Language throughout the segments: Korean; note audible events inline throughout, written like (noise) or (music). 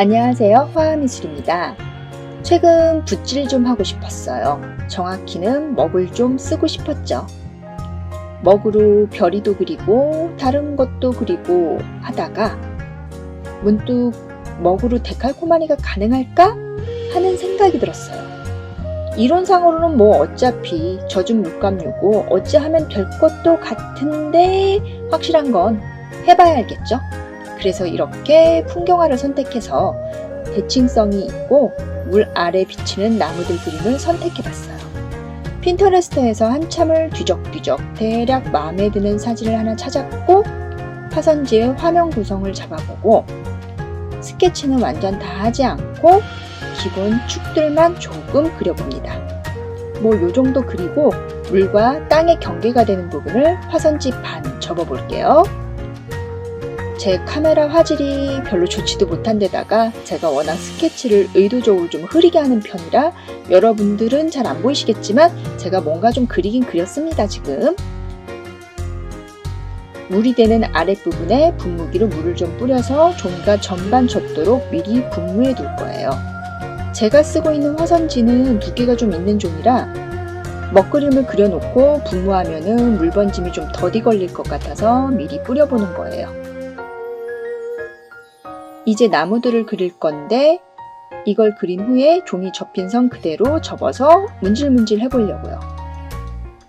안녕하세요. 화미술입니다. 최근 붓질 좀 하고 싶었어요. 정확히는 먹을 좀 쓰고 싶었죠. 먹으로 별이도 그리고 다른 것도 그리고 하다가 문득 먹으로 데칼코마니가 가능할까 하는 생각이 들었어요. 이론상으로는 뭐 어차피 젖은 물감류고 어찌 하면 될 것도 같은데 확실한 건 해봐야 알겠죠? 그래서 이렇게 풍경화를 선택해서 대칭성이 있고 물 아래 비치는 나무들 그림을 선택해봤어요. 핀터레스트에서 한참을 뒤적뒤적 대략 마음에 드는 사진을 하나 찾았고 화선지의 화면 구성을 잡아보고 스케치는 완전 다 하지 않고 기본 축들만 조금 그려봅니다. 뭐 요 정도 그리고 물과 땅의 경계가 되는 부분을 화선지 반 접어볼게요. 제 카메라 화질이 별로 좋지도 못한 데다가 제가 워낙 스케치를 의도적으로 좀 흐리게 하는 편이라 여러분들은 잘 안 보이시겠지만 제가 뭔가 좀 그리긴 그렸습니다 지금. 물이 되는 아랫부분에 분무기로 물을 좀 뿌려서 종이가 전반 젖도록 미리 분무해 둘 거예요. 제가 쓰고 있는 화선지는 두께가 좀 있는 종이라 먹그림을 그려놓고 분무하면은 물 번짐이 좀 더디 걸릴 것 같아서 미리 뿌려보는 거예요 이제 나무들을 그릴 건데 이걸 그린 후에 종이 접힌 선 그대로 접어서 문질문질 해보려고요.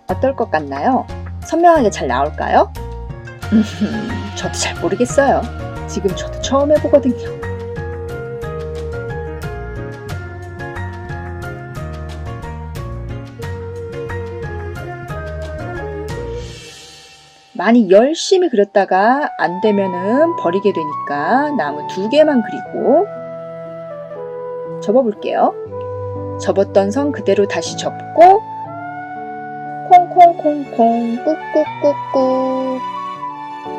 어떨 것 같나요? 선명하게 잘 나올까요? (laughs) 저도 잘 모르겠어요. 지금 저도 처음 해보거든요. 많이 열심히 그렸다가 안 되면은 버리게 되니까 나무 두 개만 그리고 접어 볼게요. 접었던 선 그대로 다시 접고 콩콩콩콩 꾹꾹꾹꾹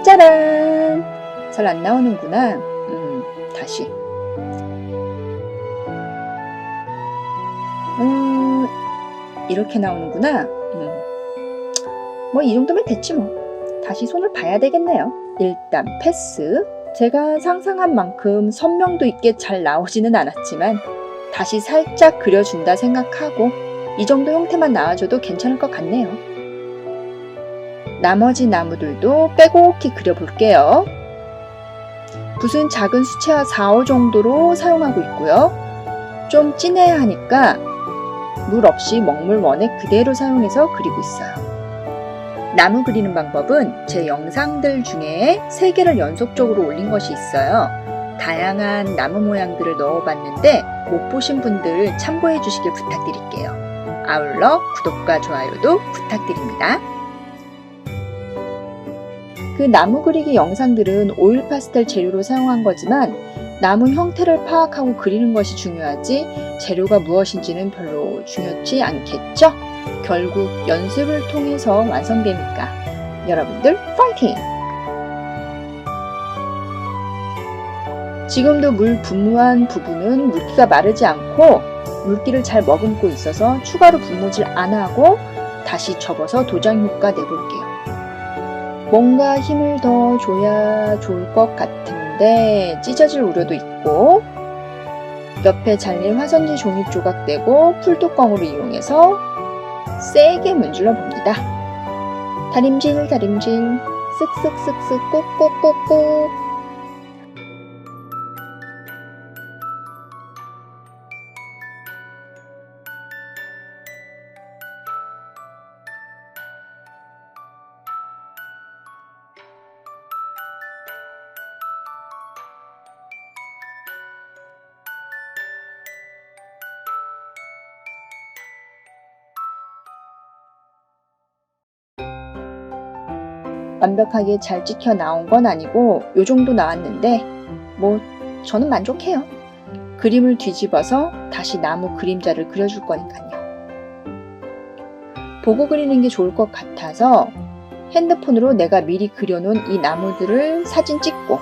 짜란 잘 안 나오는구나. 음 다시 음 이렇게 나오는구나. 음. 뭐 이 정도면 됐지 뭐. 다시 손을 봐야 되겠네요. 일단 패스. 제가 상상한 만큼 선명도 있게 잘 나오지는 않았지만 다시 살짝 그려준다 생각하고 이 정도 형태만 나와줘도 괜찮을 것 같네요. 나머지 나무들도 빼곡히 그려볼게요. 붓은 작은 수채화 4, 5 정도로 사용하고 있고요. 좀 진해야 하니까 물 없이 먹물 원액 그대로 사용해서 그리고 있어요. 나무 그리는 방법은 제 영상들 중에 3개를 연속적으로 올린 것이 있어요. 다양한 나무 모양들을 넣어봤는데 못 보신 분들 참고해 주시길 부탁드릴게요. 아울러 구독과 좋아요도 부탁드립니다. 그 나무 그리기 영상들은 오일 파스텔 재료로 사용한 거지만 나무 형태를 파악하고 그리는 것이 중요하지 재료가 무엇인지는 별로 중요치 않겠죠? 결국 연습을 통해서 완성되니까 여러분들 파이팅! 지금도 물 분무한 부분은 물기가 마르지 않고 물기를 잘 머금고 있어서 추가로 분무질 안 하고 다시 접어서 도장 효과 내볼게요. 뭔가 힘을 더 줘야 좋을 것 같은데 찢어질 우려도 있고 옆에 잘린 화선지 종이 조각 떼고 풀뚜껑으로 이용해서 세게 문질러 봅니다. 다림질 다림질 쓱쓱쓱쓱 꾹꾹꾹꾹 완벽하게 잘 찍혀 나온 건 아니고 요 정도 나왔는데 뭐 저는 만족해요. 그림을 뒤집어서 다시 나무 그림자를 그려줄 거니까요. 보고 그리는 게 좋을 것 같아서 핸드폰으로 내가 미리 그려놓은 이 나무들을 사진 찍고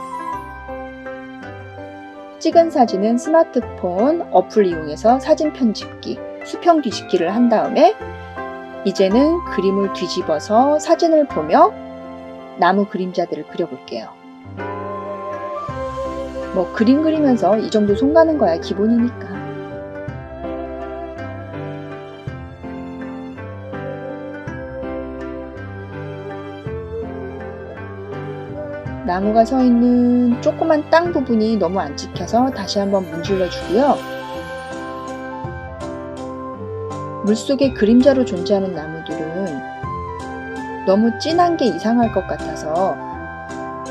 찍은 사진은 스마트폰 어플 이용해서 사진 편집기, 수평 뒤집기를 한 다음에 이제는 그림을 뒤집어서 사진을 보며 나무 그림자들을 그려볼게요. 뭐 그림 그리면서 이 정도 손 가는 거야 기본이니까. 나무가 서 있는 조그만 땅 부분이 너무 안 찍혀서 다시 한번 문질러 주고요. 물속에 그림자로 존재하는 나무들은 너무 진한 게 이상할 것 같아서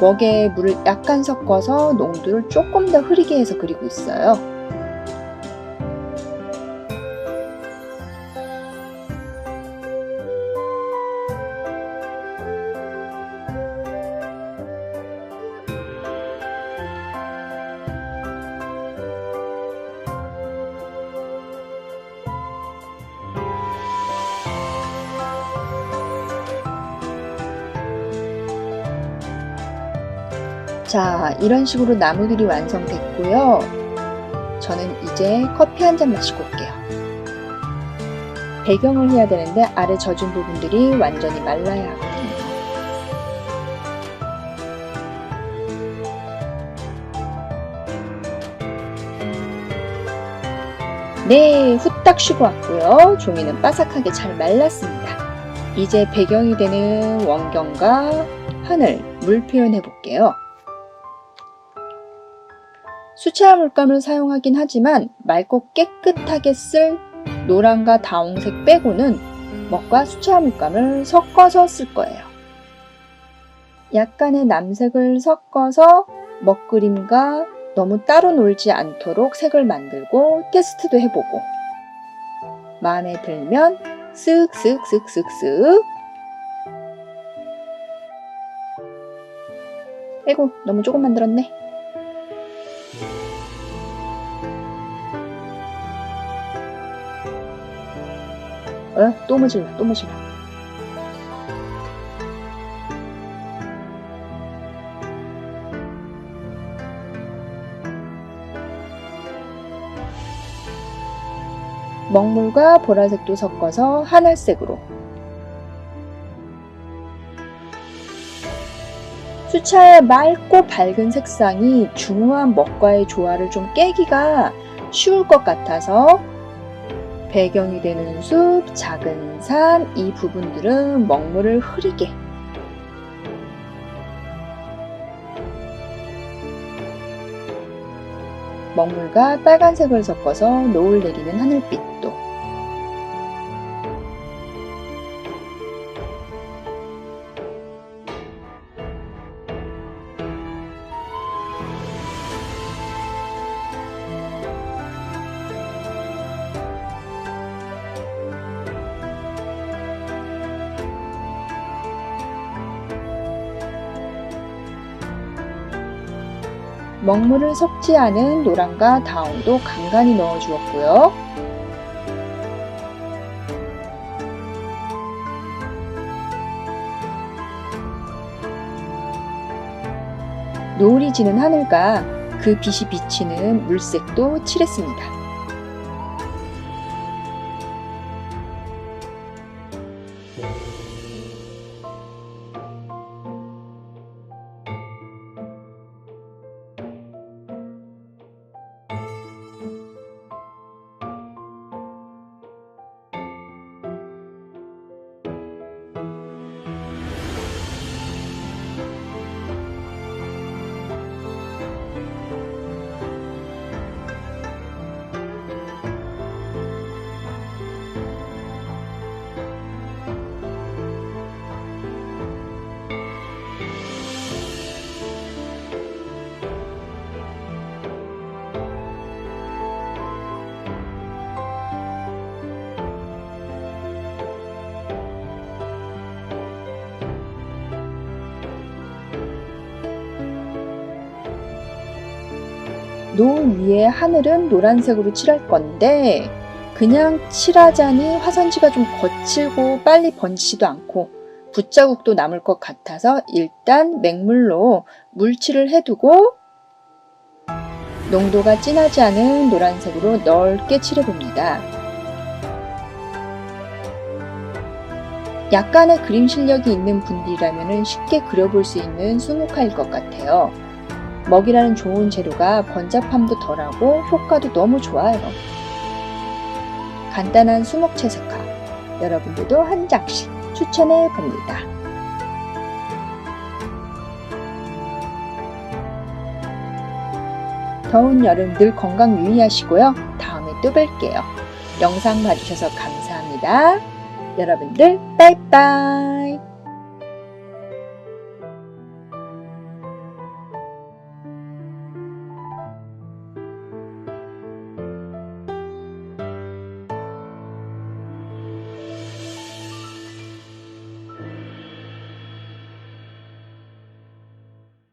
먹에 물을 약간 섞어서 농도를 조금 더 흐리게 해서 그리고 있어요. 자, 이런 식으로 나무들이 완성됐고요. 저는 이제 커피 한 잔 마시고 올게요. 배경을 해야 되는데 아래 젖은 부분들이 완전히 말라야 하거든요. 네, 후딱 쉬고 왔고요. 종이는 바삭하게 잘 말랐습니다. 이제 배경이 되는 원경과 하늘, 물 표현해 볼게요. 수채화 물감을 사용하긴 하지만 맑고 깨끗하게 쓸 노란과 다홍색 빼고는 먹과 수채화 물감을 섞어서 쓸 거예요. 약간의 남색을 섞어서 먹 그림과 너무 따로 놀지 않도록 색을 만들고 테스트도 해보고 마음에 들면 쓱쓱쓱쓱쓱 에고 너무 조금 만들었네. 어? 또 무질러, 또 무질러. 먹물과 보라색도 섞어서 하늘색으로. 수차의 맑고 밝은 색상이 중후한 먹과의 조화를 좀 깨기가 쉬울 것 같아서 배경이 되는 숲, 작은 산, 이 부분들은 먹물을 흐리게. 먹물과 빨간색을 섞어서 노을 내리는 하늘빛도 먹물을 섞지 않은 노랑과 다홍도 간간히 넣어 주었고요. 노을이 지는 하늘과 그 빛이 비치는 물색도 칠했습니다. 노을 위에 하늘은 노란색으로 칠할 건데 그냥 칠하자니 화선지가 좀 거칠고 빨리 번지지도 않고 붓자국도 남을 것 같아서 일단 맹물로 물칠을 해두고 농도가 진하지 않은 노란색으로 넓게 칠해봅니다. 약간의 그림 실력이 있는 분들이라면 쉽게 그려볼 수 있는 수묵화일 것 같아요. 먹이라는 좋은 재료가 번잡함도 덜하고 효과도 너무 좋아요. 간단한 수목 채석화. 여러분들도 한 장씩 추천해 봅니다. 더운 여름 늘 건강 유의하시고요. 다음에 또 뵐게요. 영상 봐주셔서 감사합니다. 여러분들, 빠이빠이.